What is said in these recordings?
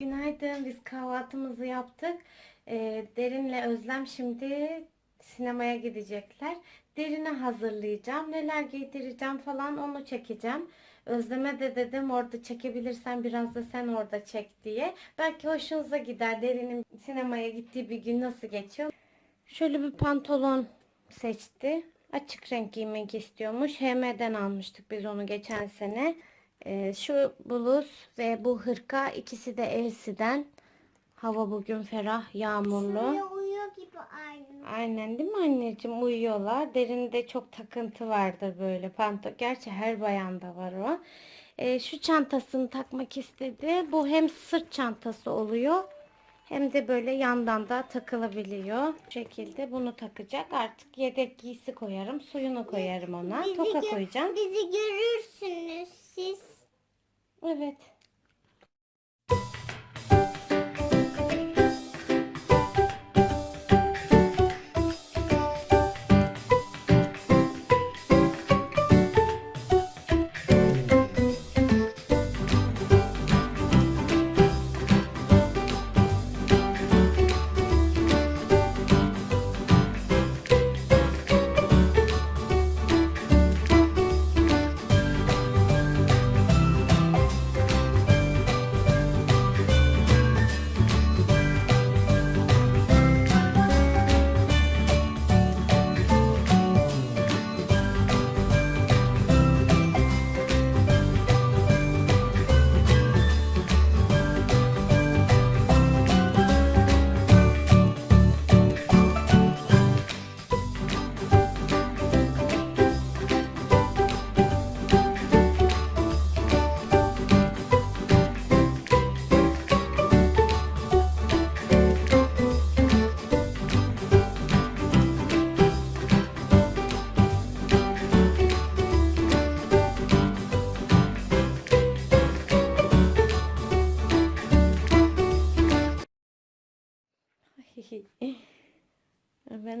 Günaydın. Biz kahvaltımızı yaptık. Ee, Derin'le Özlem şimdi sinemaya gidecekler. Derin'i hazırlayacağım. Neler giydireceğim falan onu çekeceğim. Özlem'e de dedim orada çekebilirsen biraz da sen orada çek diye. Belki hoşunuza gider. Derin'in sinemaya gittiği bir gün nasıl geçiyor. Şöyle bir pantolon seçti. Açık renk giymek istiyormuş. HM'den almıştık biz onu geçen sene. Ee, şu bluz ve bu hırka ikisi de Elsie'den. Hava bugün ferah, yağmurlu. Uyuyor gibi aynı. Aynen değil mi anneciğim? Uyuyorlar. Derinde çok takıntı vardır böyle. Panto Gerçi her bayanda var o. Ee, şu çantasını takmak istedi. Bu hem sırt çantası oluyor hem de böyle yandan da takılabiliyor. Bu şekilde bunu takacak. Artık yedek giysi koyarım. Suyunu koyarım ona. Bizi Toka koyacağım. Bizi görürsünüz siz. Evet.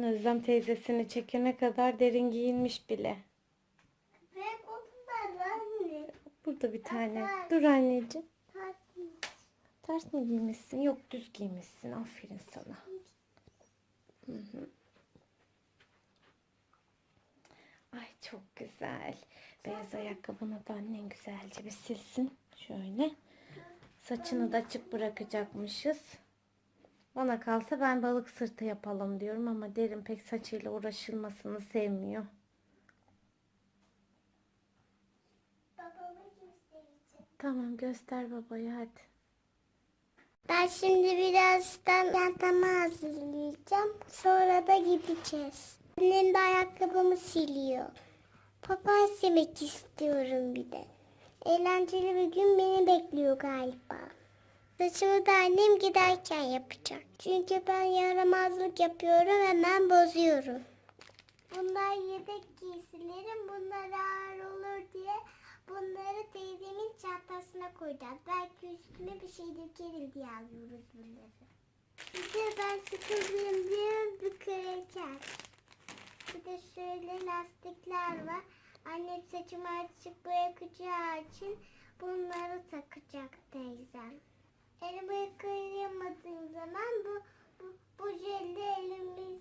Özlem teyzesini çekene kadar derin giyinmiş bile. Burada bir tane. Dur anneciğim. Ters mi giymişsin? Yok düz giymişsin. Aferin sana. Hı hı. Ay çok güzel. Beyaz ayakkabını da annen güzelce bir silsin. Şöyle. Saçını da açık bırakacakmışız. Bana kalsa ben balık sırtı yapalım diyorum ama derin pek saçıyla uğraşılmasını sevmiyor. Tamam göster babaya hadi. Ben şimdi birazdan çantamı hazırlayacağım. Sonra da gideceğiz. Annem de ayakkabımı siliyor. Papağan yemek istiyorum bir de. Eğlenceli bir gün beni bekliyor galiba. Saçımı da annem giderken yapacak. Çünkü ben yaramazlık yapıyorum hemen bozuyorum. Bunlar yedek giysilerim. Bunlar ağır olur diye bunları teyzemin çantasına koyacağız. Belki üstüne bir şey dökerim diye alıyoruz bunları. Bir de ben sıkıldığım diye bir kreker. Bir de şöyle lastikler var. Annem saçımı açık bırakacağı için bunları takacak teyzem. Elimi yıkayamadığım zaman bu, bu, bu jelle elimi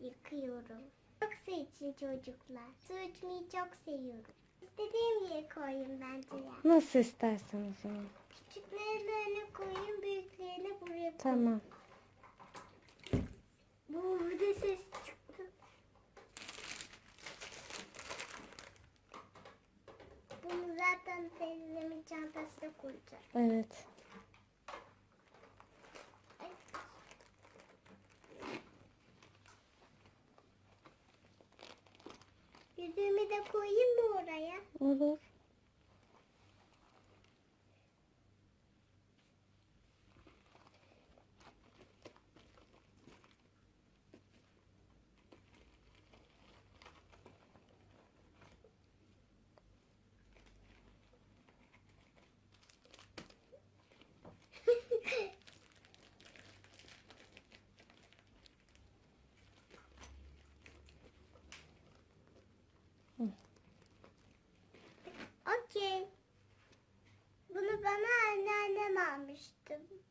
yıkıyorum. Çok su için çocuklar. Su içmeyi çok seviyorum. İstediğim yere koyayım bence ya. Nasıl istersen o zaman. Küçüklerini öne koyayım, büyüklerini buraya koyayım. Tamam. Bu burada ses Bunu zaten teyzemin çantasına koyacağım. Evet. Yüzüğümü de koyayım mı oraya? Olur. Sürdüm.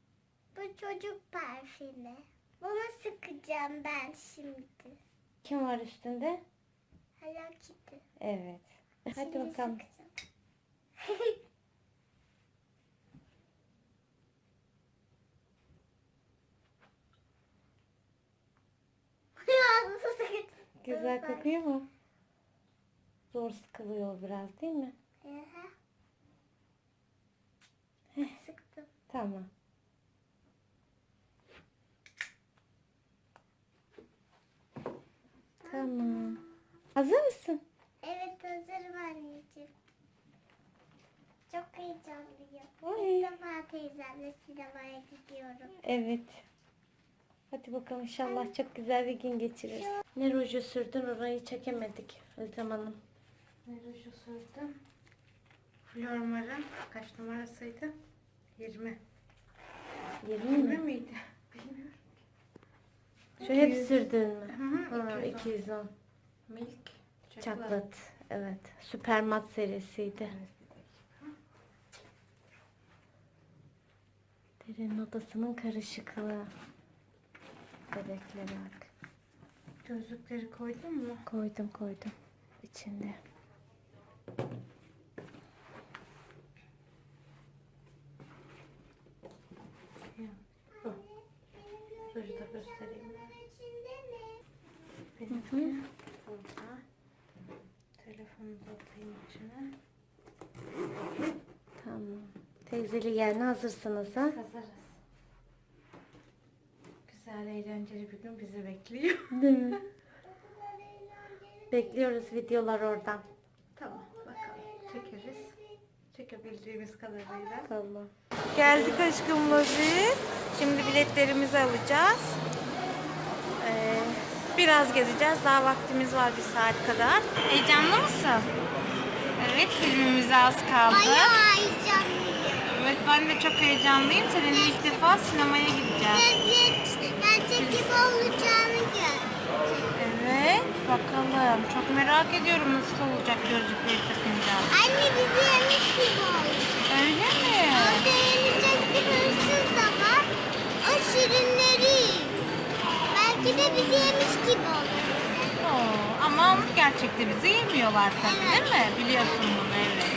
Bu çocuk parfümü. Bunu sıkacağım ben şimdi. Kim var üstünde? Hello Kitty. Evet. Hadi Şimdi bakalım. Güzel kokuyor mu? Zor sıkılıyor biraz değil mi? Aha. Tamam. Tamam. Hazır mısın? Evet hazırım anneciğim. Çok heyecanlıyım. Ay. İlk defa teyzemle sinemaya gidiyorum. Evet. Hadi bakalım inşallah çok güzel bir gün geçiririz. Ne ruju sürdün orayı çekemedik Özlem Hanım. Ne ruju sürdüm? Flormar'ın kaç numarasıydı? 20. 20 20 mi? miydi? Bilmiyorum. Şu hep sürdün mü? Hı hı, Ha, 210. 210. Milk. Chocolate. Evet. Süper mat serisiydi. Derin odasının karışıklığı. Bebeklere bak. Gözlükleri koydun mu? Koydum koydum. içinde. Hı. burada. Telefonu da atayım içine. Tamam. Teyzeli yerine hazırsınız ha? Hazırız. Güzel eğlenceli bir gün bizi bekliyor. Değil mi? Bekliyoruz videolar oradan. Tamam bakalım. Çekeriz. Çekebildiğimiz kadarıyla. Tamam. Geldik aşkımla biz. Şimdi biletlerimizi alacağız. Ee, biraz gezeceğiz. Daha vaktimiz var bir saat kadar. Heyecanlı mısın? Evet filmimize az kaldı. Bayağı heyecanlıyım. Evet ben de çok heyecanlıyım. Seninle ilk defa sinemaya gideceğiz. Gerçek, gerçek gibi olacağını gör. Evet bakalım. Çok merak ediyorum nasıl olacak gözlükleri takınca. Anne bizi yemiş gibi oldu. Öyle mi? Orada yenecek bir hırsız da var. O şirinleri. De bizi yemiş gibi olur. Oo, ama gerçekte bizi yemiyorlar tabii değil mi? Biliyorsun bunu evet.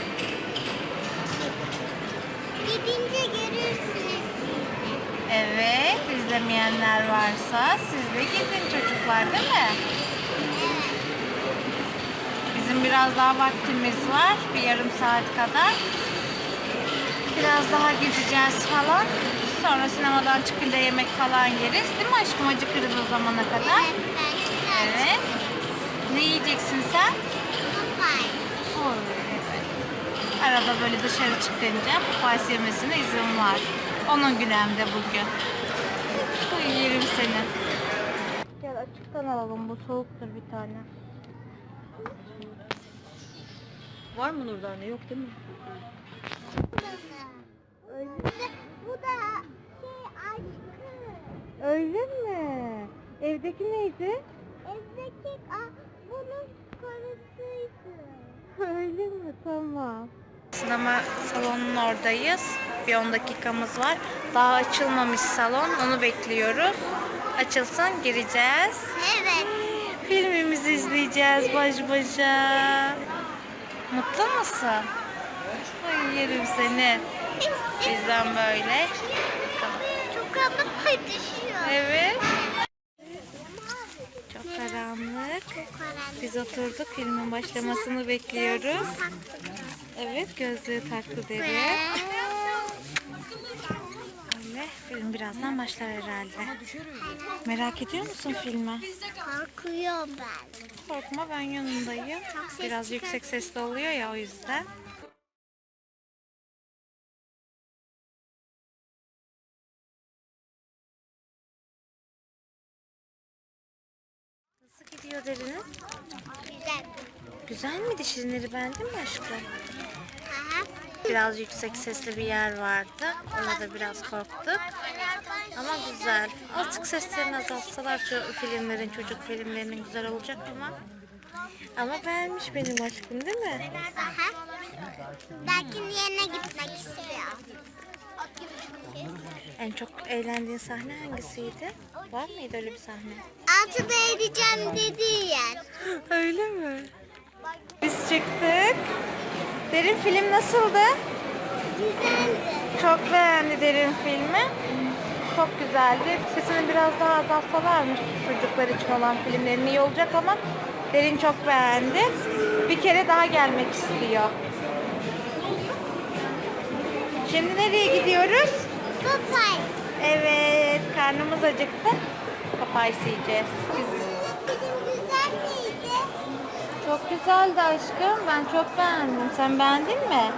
Gidince görürsünüz siz de. Evet, izlemeyenler varsa siz de gidin çocuklar değil mi? Evet. Bizim biraz daha vaktimiz var, bir yarım saat kadar. Biraz daha gezeceğiz falan. Sonra sinemadan çıkınca yemek falan yeriz. Değil mi aşkım? Acıkırız o zamana kadar. Evet. Ne yiyeceksin sen? Evet. Arada böyle dışarı çıkınca Popeyes yemesine izin var. Onun günü hem de bugün. Uy, yerim seni. Gel açıktan alalım bu soğuktur bir tane. Var mı Nurdane? Yok değil mi? Bu da şey aşkı. Öyle mi? Evdeki neydi? Evdeki ah, bunun karısıydı. Öyle mi? Tamam. Sinema salonunun oradayız. Bir 10 dakikamız var. Daha açılmamış salon. Onu bekliyoruz. Açılsın gireceğiz. Evet. Filmimizi izleyeceğiz baş başa. Mutlu musun? Ay yerim seni. Bizden böyle. Çok ama düşüyor. Evet. Çok karanlık. Çok karanlık. Biz oturduk filmin başlamasını bekliyoruz. Evet gözlüğü taktı. Öyle film birazdan başlar herhalde. Merak ediyor musun filmi? Korkuyorum ben. Korkma ben yanındayım. Biraz yüksek sesli oluyor ya o yüzden. Derinin? Güzel. Güzel miydi? Şirinleri beğendin mi aşkım? Aha. Biraz yüksek sesli bir yer vardı. Ona da biraz korktuk. Ama güzel. Azıcık seslerini azaltsalar şu filmlerin, çocuk filmlerinin güzel olacak ama. Ama beğenmiş benim aşkım değil mi? Aha. Belki yerine gitmek istiyor. En çok eğlendiğin sahne hangisiydi? Var mıydı öyle bir sahne? Altıda edeceğim dediği yer. Öyle mi? Biz çıktık. Derin film nasıldı? Güzeldi. Çok beğendi Derin filmi. Çok güzeldi. Sesini biraz daha azaltsalarmış çocuklar için olan filmlerin iyi olacak ama Derin çok beğendi. Bir kere daha gelmek istiyor. Şimdi nereye gidiyoruz? Papay. Evet, karnımız acıktı. Papaysı yiyeceğiz. Biz? Çok güzeldi aşkım. Ben çok beğendim. Sen beğendin mi?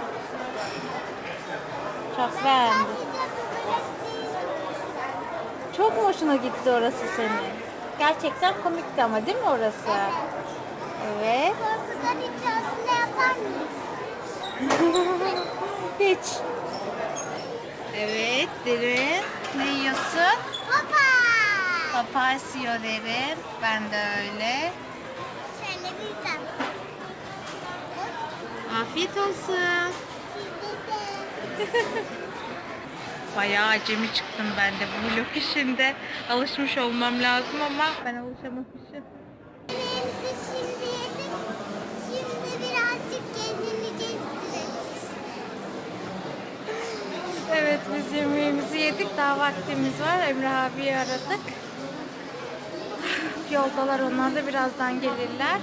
Çok beğendim. Çok mu hoşuna gitti orası senin? Gerçekten komikti ama değil mi orası? Evet. Korkudan hiç Evet Derin. Ne yiyorsun? Papa. Papay yiyor Derin. Ben de öyle. Şöyle bir tane. Afiyet olsun. Bayağı acemi çıktım ben de bu vlog işinde. Alışmış olmam lazım ama ben alışamamışım. Yemeğimizi şimdi yedik. Şimdi birazcık gezineceğiz gratis. Evet biz yemeğimizi yedik. Daha vaktimiz var. Emre abiyi aradık. Yoldalar onlar da birazdan gelirler.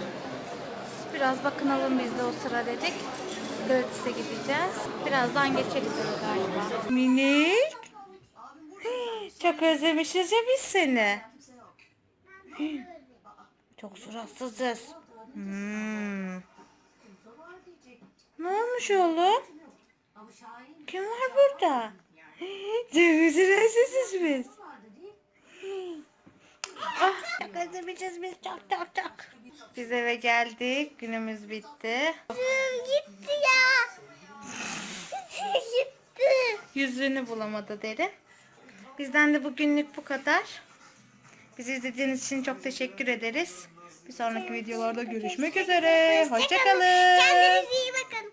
Biraz bakınalım biz de o sıra dedik. Gratis'e gideceğiz. Birazdan geçeriz galiba. Minik. Çok özlemişiz ya biz seni. Çok suratsızız. Hmm. Ne olmuş oğlum? Kim var burada? Çok suratsızız biz. Ah, biz çok çok çok. Biz eve geldik. Günümüz bitti. Gitti ya. gitti. Yüzüğünü bulamadı derin. Bizden de bugünlük bu kadar. Bizi izlediğiniz için çok teşekkür ederiz. Bir sonraki videolarda görüşmek üzere. Hoşçakalın. Kendinize iyi bakın.